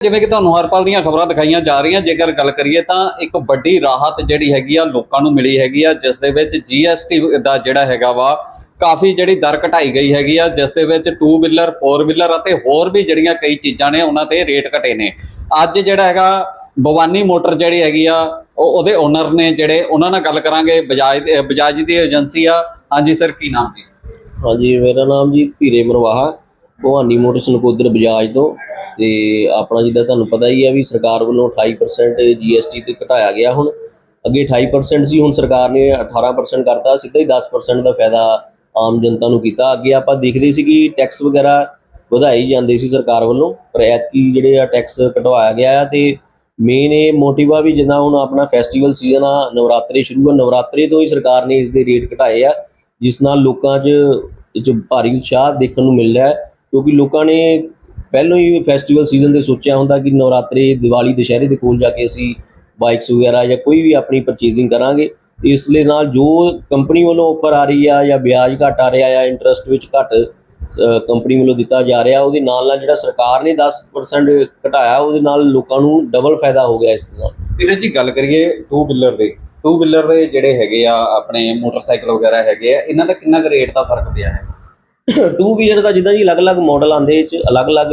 ਜਿਵੇਂ ਕਿ ਤੁਹਾਨੂੰ ਹਰ ਪਲ ਦੀਆਂ ਖਬਰਾਂ ਦਿਖਾਈਆਂ ਜਾ ਰਹੀਆਂ, ਜੇਕਰ ਗੱਲ ਕਰੀਏ ਤਾਂ ਇੱਕ ਵੱਡੀ ਰਾਹਤ ਜਿਹੜੀ ਹੈਗੀ ਆ ਲੋਕਾਂ ਨੂੰ ਮਿਲੀ ਹੈਗੀ ਆ, ਜਿਸ ਦੇ ਵਿੱਚ GST ਦਾ ਜਿਹੜਾ ਹੈਗਾ ਵਾ, ਕਾਫੀ ਜਿਹੜੀ ਦਰ ਘਟਾਈ ਗਈ ਹੈਗੀ ਆ, ਜਿਸ ਦੇ ਵਿੱਚ 2 ਵੀਲਰ 4 ਵੀਲਰ ਅਤੇ ਹੋਰ ਵੀ ਜਿਹੜੀਆਂ ਕਈ ਚੀਜ਼ਾਂ ਨੇ, ਉਹਨਾਂ ਤੇ ਰੇਟ ਘਟੇ ਨੇ। ਅੱਜ ਜਿਹੜਾ ਹੈਗਾ ਬਵਾਨੀ ਮੋਟਰ ਜਿਹੜੀ ਹੈਗੀ ਆ, ਉਹ ਉਹਦੇ ਓਨਰ ਨੇ ਜਿਹੜੇ, ਉਹਨਾਂ ਨਾਲ ਗੱਲ ਕਰਾਂਗੇ, ਬਜਾਜ ਬਜਾਜ ਦੀ ਏਜੰਸੀ ਆ। ਹਾਂਜੀ ਸਰ ਕੀ ਨਾਮ ਜੀ? ਹਾਂਜੀ, ਮੇਰਾ ਨਾਮ ਜੀ ਧੀਰੇ ਮਰਵਾਹਾ। ਭਵਾਨੀ ਮੋਟਰਸ ਨਕੋਦਰ ਬਜਾਜ ਤੋਂ ਤੇ ਆਪਣਾ ਜਿੱਦਾਂ ਤੁਹਾਨੂੰ ਪਤਾ ਹੀ ਹੈ ਵੀ ਸਰਕਾਰ ਵੱਲੋਂ 28% GST ਤੇ ਘਟਾਇਆ ਗਿਆ ਹੁਣ। ਅੱਗੇ 28% ਸੀ, ਹੁਣ ਸਰਕਾਰ ਨੇ 18% ਕਰਤਾ, ਸਿੱਧਾ ਹੀ 10% ਦਾ ਫਾਇਦਾ ਆਮ ਜਨਤਾ ਨੂੰ ਕੀਤਾ। ਅੱਗੇ ਆਪਾਂ ਦੇਖਦੇ ਸੀ ਕਿ ਟੈਕਸ ਵਗੈਰਾ ਵਧਾਈ ਜਾਂਦੇ ਸੀ ਸਰਕਾਰ ਵੱਲੋਂ, ਪਰ ਐਤਕੀ ਜਿਹੜੇ ਆ ਟੈਕਸ ਘਟਵਾਇਆ ਗਿਆ ਆ ਤੇ ਮੇਨ ਇਹ ਮੋਟਿਵ ਆ ਵੀ ਜਿੱਦਾਂ ਹੁਣ ਆਪਣਾ ਫੈਸਟੀਵਲ ਸੀਜ਼ਨ ਆ, ਨਵਰਾਤਰੇ ਸ਼ੁਰੂ ਆ, ਨਵਰਾਤਰੇ ਤੋਂ ਹੀ ਸਰਕਾਰ ਨੇ ਇਸ ਦੇ ਰੇਟ ਘਟਾਏ ਆ, ਜਿਸ ਨਾਲ ਲੋਕਾਂ 'ਚ, ਇਹ 'ਚ ਭਾਰੀ ਉਤਸ਼ਾਹ ਦੇਖਣ ਨੂੰ ਮਿਲ ਰਿਹਾ ਹੈ। ਕਿਉਂਕਿ ਲੋਕਾਂ ਨੇ ਪਹਿਲਾਂ ਹੀ ਫੈਸਟੀਵਲ ਸੀਜ਼ਨ ਦੇ ਸੋਚਿਆ ਹੁੰਦਾ ਕਿ ਨਵਰਾਤਰੇ, ਦੀਵਾਲੀ, ਦੁਸ਼ਹਿਰੇ ਦੇ ਕੋਲ ਜਾ ਕੇ ਅਸੀਂ ਬਾਈਕਸ ਵਗੈਰਾ ਜਾਂ ਕੋਈ ਵੀ ਆਪਣੀ ਪਰਚੇਜ਼ਿੰਗ ਕਰਾਂਗੇ। ਇਸ ਲਈ ਨਾਲ ਜੋ ਕੰਪਨੀ ਵੱਲੋਂ ਆਫਰ ਆ ਰਹੀ ਆ ਜਾਂ ਵਿਆਜ ਘਟ ਆ ਰਿਹਾ ਆ ਇੰਟਰਸਟ ਵਿੱਚ ਘਟ ਕੰਪਨੀ ਵੱਲੋਂ ਦਿੱਤਾ ਜਾ ਰਿਹਾ, ਉਹਦੇ ਨਾਲ ਨਾਲ ਜਿਹੜਾ ਸਰਕਾਰ ਨੇ 10% ਘਟਾਇਆ, ਉਹਦੇ ਨਾਲ ਲੋਕਾਂ ਨੂੰ ਡਬਲ ਫਾਇਦਾ ਹੋ ਗਿਆ ਇਸ ਨਾਲ। ਵੀਰੇ ਜੀ ਗੱਲ ਕਰੀਏ ਟੂ ਵੀਲਰ ਦੇ। ਟੂ ਵੀਲਰ ਦੇ ਜਿਹੜੇ ਹੈਗੇ ਆ, ਆਪਣੇ ਮੋਟਰਸਾਈਕਲ ਵਗੈਰਾ ਹੈਗੇ ਆ, ਇਹਨਾਂ ਦਾ ਕਿੰਨਾ ਕੁ ਰੇਟ ਦਾ ਫ਼ਰਕ ਪਿਆ ਹੈ? ਟੂ ਵੀਲਰ ਦਾ ਜਿੱਦਾਂ ਜੀ ਅਲੱਗ-ਅਲੱਗ ਮਾਡਲ ਆਂਦੇ ਚ, ਅਲੱਗ-ਅਲੱਗ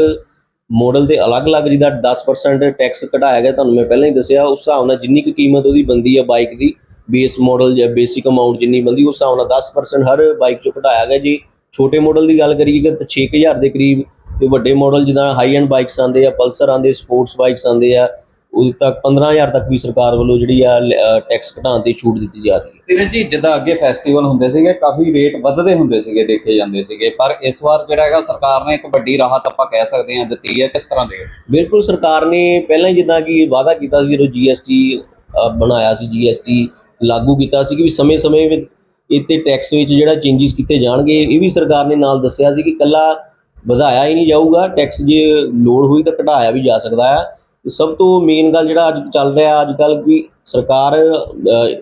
ਮਾਡਲ ਦੇ ਅਲੱਗ-ਅਲੱਗ ਜਿਹਦਾ 10% ਟੈਕਸ ਘਟਾਇਆ ਗਿਆ, ਤੁਹਾਨੂੰ ਮੈਂ ਪਹਿਲਾਂ ਹੀ ਦੱਸਿਆ, ਉਸ ਹਿਸਾਬ ਨਾਲ ਜਿੰਨੀ ਕੁ ਕੀਮਤ ਉਹਦੀ ਬੰਦੀ ਆ ਬਾਈਕ ਦੀ ਬੇਸ ਮਾਡਲ ਜਾਂ ਬੇਸਿਕ ਅਮਾਉਂਟ ਜਿੰਨੀ ਬੰਦੀ ਉਸ ਹਿਸਾਬ ਨਾਲ 10% ਹਰ ਬਾਈਕ ਚੋਂ ਘਟਾਇਆ ਗਿਆ ਜੀ। ਛੋਟੇ ਮਾਡਲ ਦੀ ਗੱਲ ਕਰੀਏ ਤਾਂ 6000 ਦੇ ਕਰੀਬ, ਤੇ ਵੱਡੇ ਮਾਡਲ ਜਿੱਦਾਂ ਹਾਈ ਐਂਡ ਬਾਈਕਸ ਆਂਦੇ ਆ ਪਲਸਰ ਆਂਦੇ ਸਪੋਰਟਸ ਬਾਈਕਸ ਆਂਦੇ ਆ ਉਹਦੇ ਤੱਕ 15000 ਤੱਕ ਵੀ ਸਰਕਾਰ ਵੱਲੋਂ ਜਿਹੜੀ ਆ ਟੈਕਸ ਘਟਾਉਣ ਤੇ ਛੂਟ ਦਿੱਤੀ ਜਾ ਰਹੀ ਹੈ। ਵੀਰੇ ਜੀ ਜਿੱਦਾਂ ਅੱਗੇ ਫੈਸਟੀਵਲ ਹੁੰਦੇ ਸੀਗੇ ਕਾਫੀ ਰੇਟ ਵੱਧਦੇ ਹੁੰਦੇ ਸੀਗੇ ਦੇਖੇ ਜਾਂਦੇ ਸੀਗੇ। ਪਰ ਇਸ ਵਾਰ ਜਿਹੜਾ ਹੈਗਾ ਸਰਕਾਰ ਨੇ ਇੱਕ ਵੱਡੀ ਰਾਹਤ ਆਪਾਂ ਕਹਿ ਸਕਦੇ ਹਾਂ ਦਿੱਤੀ ਹੈ ਕਿਸ ਤਰ੍ਹਾਂ ਦੇ? ਬਿਲਕੁਲ ਸਰਕਾਰ ਨੇ ਪਹਿਲਾਂ ਹੀ ਜਿੱਦਾਂ ਕਿ ਵਾਅਦਾ ਕੀਤਾ ਸੀ ਜਦੋਂ ਅ, ਬਣਾਇਆ ਸੀ GST ਲਾਗੂ ਕੀਤਾ ਸੀ ਕਿ ਵੀ ਸਮੇਂ-ਸਮੇਂ ਵਿੱਚ ਇੱਥੇ ਟੈਕਸ ਵਿੱਚ ਜਿਹੜਾ ਚੇਂਜਸ ਕੀਤੇ ਜਾਣਗੇ ਇਹ ਵੀ ਸਰਕਾਰ ਨੇ ਨਾਲ ਦੱਸਿਆ ਸੀ ਕਿ ਕੱਲਾ ਵਧਾਇਆ ਹੀ ਨਹੀਂ ਜਾਊਗਾ। ਟੈਕਸ ਜੇ ਲੋੜ ਹੋਈ ਤਾਂ ਘਟਾਇਆ ਵੀ ਜਾ ਸਕਦਾ ਹੈ। ਸਭ ਤੋਂ ਮੇਨ ਗੱਲ ਜਿਹੜਾ ਅੱਜ ਚੱਲ ਰਿਹਾ ਅੱਜ ਕੱਲ ਵੀ ਸਰਕਾਰ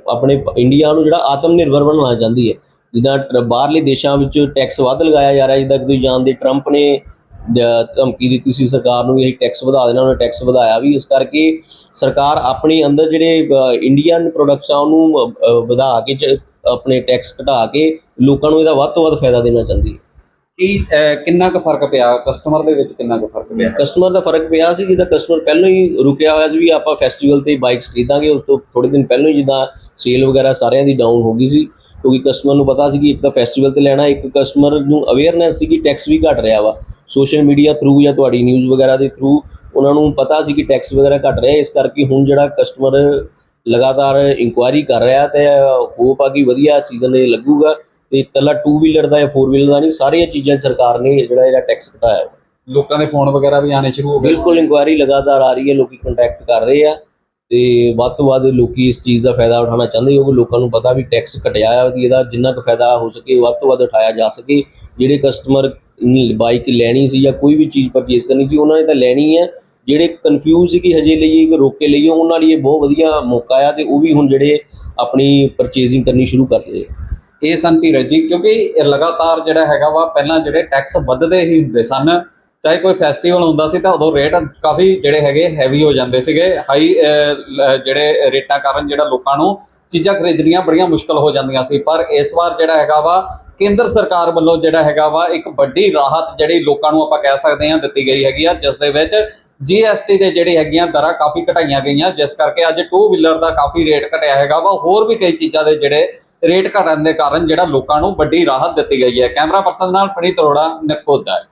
ਆਪਣੇ ਇੰਡੀਆ ਨੂੰ ਜਿਹੜਾ ਆਤਮ ਨਿਰਭਰ ਬਣਾਉਣਾ ਚਾਹੁੰਦੀ ਹੈ। ਜਿੱਦਾਂ ਟਰ- ਬਾਹਰਲੇ ਦੇਸ਼ਾਂ ਵਿੱਚ ਟੈਕਸ ਵੱਧ ਲਗਾਇਆ ਜਾ ਰਿਹਾ, ਜਿੱਦਾਂ ਕਿ ਤੁਸੀਂ ਜਾਣਦੇ ਟਰੰਪ ਨੇ ਧਮਕੀ ਦਿੱਤੀ ਸੀ ਸਰਕਾਰ ਨੂੰ ਵੀ ਅਸੀਂ ਟੈਕਸ ਵਧਾ ਦੇਣਾ, ਉਹਨੇ ਟੈਕਸ ਵਧਾਇਆ ਵੀ, ਇਸ ਕਰਕੇ ਸਰਕਾਰ ਆਪਣੇ ਅੰਦਰ ਜਿਹੜੇ ਇੰਡੀਅਨ ਪ੍ਰੋਡਕਟਸ ਆ, ਉਹਨੂੰ ਵਧਾ ਕੇ ਚ- ਆਪਣੇ ਟੈਕਸ ਘਟਾ ਕੇ ਲੋਕਾਂ ਨੂੰ ਇਹਦਾ ਵੱਧ ਤੋਂ ਵੱਧ ਫਾਇਦਾ ਦੇਣਾ ਚਾਹੁੰਦੀ ਹੈ। ਕੀ ਅਹ, ਕਿੰਨਾ ਕੁ ਫ਼ਰਕ ਪਿਆ? ਕਸਟਮਰ ਦੇ ਵਿੱਚ ਕਿੰਨਾ ਕੁ ਫ਼ਰਕ ਪਿਆ? ਕਸਟਮਰ ਦਾ ਫ਼ਰਕ ਪਿਆ ਸੀ ਜਿੱਦਾਂ ਕਸਟਮਰ ਪਹਿਲਾਂ ਹੀ ਰੁਕਿਆ ਹੋਇਆ ਸੀ ਵੀ ਆਪਾਂ ਫੈਸਟੀਵਲ ਤੇ ਬਾਈਕਸ ਖਰੀਦਾਂਗੇ ਉਸ ਤੋਂ ਥੋੜੇ ਦਿਨ ਪਹਿਲਾਂ ਹੀ ਜਿੱਦਾਂ ਸੇਲ ਵਗੈਰਾ ਸਾਰਿਆਂ ਦੀ ਡਾਊਨ ਹੋ ਗਈ ਸੀ ਕਿਉਂਕਿ ਕਸਟਮਰ ਨੂੰ ਪਤਾ ਸੀ ਕਿ ਇੱਕ ਤਾਂ ਫੈਸਟੀਵਲ ਤੇ ਲੈਣਾ ਇੱਕ ਕਸਟਮਰ ਨੂੰ ਅਵੇਅਰਨੈਸ ਸੀ ਕਿ ਟੈਕਸ ਵੀ ਘਟ ਰਿਹਾ ਵਾ। ਸੋਸ਼ਲ ਮੀਡੀਆ ਥਰੂ ਜਾਂ ਤੁਹਾਡੀ ਨਿਊਜ਼ ਵਗੈਰਾ ਦੇ ਥਰੂ ਉਹਨਾਂ ਨੂੰ ਪਤਾ ਸੀ ਕਿ ਟੈਕਸ ਵਗੈਰਾ ਘਟ ਰਿਹਾ ਇਸ ਕਰਕੇ ਹੁਣ ਜਿਹੜਾ ਕਸਟਮਰ ਲਗਾਤਾਰ ਇਨਕੁਆਇਰੀ ਕਰ ਰਿਹਾ ਤੇ ਹੋਪ ਆ ਕਿ ਵਧੀਆ ਸੀਜ਼ਨ ਇਹ ਲੱਗੂਗਾ। ਤੇ ਇਕੱਲਾ 2 ਵੀਲਰ ਦਾ ਜਾਂ 4 ਵੀਲਰ ਦਾ ਨਹੀਂ ਸਾਰੀਆਂ ਚੀਜ਼ਾਂ ਸਰਕਾਰ ਨੇ ਜਿਹੜਾ ਇਹਦਾ ਟੈਕਸ ਘਟਾਇਆ। ਲੋਕਾਂ ਦੇ ਫੋਨ ਵਗੈਰਾ ਵੀ ਆਣੇ ਸ਼ੁਰੂ ਹੋ ਗਏ। ਬਿਲਕੁਲ ਇਨਕੁਆਇਰੀ ਲਗਾਤਾਰ ਆ ਰਹੀ ਹੈ ਲੋਕੀ ਕੰਟੈਕਟ ਕਰ ਰਹੇ ਆ ਤੇ ਵੱਧ ਤੋਂ ਵੱਧ ਲੋਕੀ ਇਸ ਚੀਜ਼ ਦਾ ਫਾਇਦਾ ਉਠਾਉਣਾ ਚਾਹੁੰਦੇ ਕਿਉਂਕਿ ਲੋਕਾਂ ਨੂੰ ਪਤਾ ਵੀ ਟੈਕਸ ਘਟਿਆ ਹੈ ਵੀ ਇਹਦਾ ਜਿੰਨਾ ਕੁ ਫਾਇਦਾ ਹੋ ਸਕੇ ਵੱਧ ਤੋਂ ਵੱਧ ਉਠਾਇਆ ਜਾ ਸਕੇ। ਜਿਹੜੇ ਕਸਟਮਰ ਬਾਈਕ ਲੈਣੀ ਸੀ ਜਾਂ ਕੋਈ ਵੀ ਚੀਜ਼ ਪਰਚੇਸ ਕਰਨੀ ਸੀ ਉਹਨਾਂ ਨੇ ਤਾਂ ਲੈਣੀ ਹੈ ਜਿਹੜੇ ਕਨਫਿਊਜ਼ ਸੀ ਕਿ ਹਜੇ ਲਈਏ ਕਿ ਰੋਕ ਲਈਏ ਉਹਨਾਂ ਲਈ ਇਹ ਬਹੁਤ ਵਧੀਆ ਮੌਕਾ ਆ ਤੇ ਉਹ ਵੀ ਹੁਣ ਜਿਹੜੇ ਆਪਣੀ ਪਰਚੇਸਿੰਗ ਕਰਨੀ ਸ਼ੁਰੂ ਕਰ ਆ ਇਹ ਸਨ ਧੀਰਜ ਜੀ, ਕਿਉਂਕਿ ਇਹ ਲਗਾਤਾਰ ਜਿਹੜਾ ਹੈਗਾ ਵਾ, ਪਹਿਲਾਂ ਜਿਹੜੇ ਟੈਕਸ ਵੱਧਦੇ ਹੀ ਹੁੰਦੇ ਸਨ, ਚਾਹੇ ਕੋਈ ਫੈਸਟੀਵਲ ਹੁੰਦਾ ਸੀ ਤਾਂ ਉਦੋਂ ਰੇਟ ਕਾਫੀ ਜਿਹੜੇ ਹੈਗੇ ਹੈਵੀ ਹੋ ਜਾਂਦੇ ਸੀਗੇ ਹਾਈ ਜਿਹੜੇ ਰੇਟਾਂ ਕਾਰਨ ਜਿਹੜਾ ਲੋਕਾਂ ਨੂੰ ਚੀਜ਼ਾਂ ਖਰੀਦਣੀਆਂ ਬੜੀਆਂ ਮੁਸ਼ਕਲ ਹੋ ਜਾਂਦੀਆਂ ਸੀ। ਪਰ ਇਸ ਵਾਰ ਜਿਹੜਾ ਹੈਗਾ ਵਾ, ਕੇਂਦਰ ਸਰਕਾਰ ਵੱਲੋਂ ਜਿਹੜਾ ਹੈਗਾ ਵਾ, ਇੱਕ ਵੱਡੀ ਰਾਹਤ ਜਿਹੜੀ ਲੋਕਾਂ ਨੂੰ ਆਪਾਂ ਕਹਿ ਸਕਦੇ ਹਾਂ ਦਿੱਤੀ ਗਈ ਹੈਗੀ ਆ, ਜਿਸ ਦੇ ਵਿੱਚ GST ਦੇ ਜਿਹੜੇ ਹੈਗੀਆਂ ਦਰਾਂ ਕਾਫੀ ਘਟਾਈਆਂ ਗਈਆਂ, ਜਿਸ ਕਰਕੇ ਅੱਜ 2 ਵੀਲਰ ਦਾ ਕਾਫੀ ਰੇਟ ਘਟਿਆ ਹੈਗਾ ਵਾ, ਹੋਰ ਵੀ ਕਈ ਚੀਜ਼ਾਂ ਦੇ ਜਿਹੜੇ ਰੇਟ ਘਟਣ ਦੇ ਕਾਰਨ ਜਿਹੜਾ ਲੋਕਾਂ ਨੂੰ ਵੱਡੀ ਰਾਹਤ ਦਿੱਤੀ ਗਈ ਹੈ। ਕੈਮਰਾ ਪਰਸਨ ਨਾਲ ਪਣੀ ਤਰੋੜਾ ਨਕੋਦਾ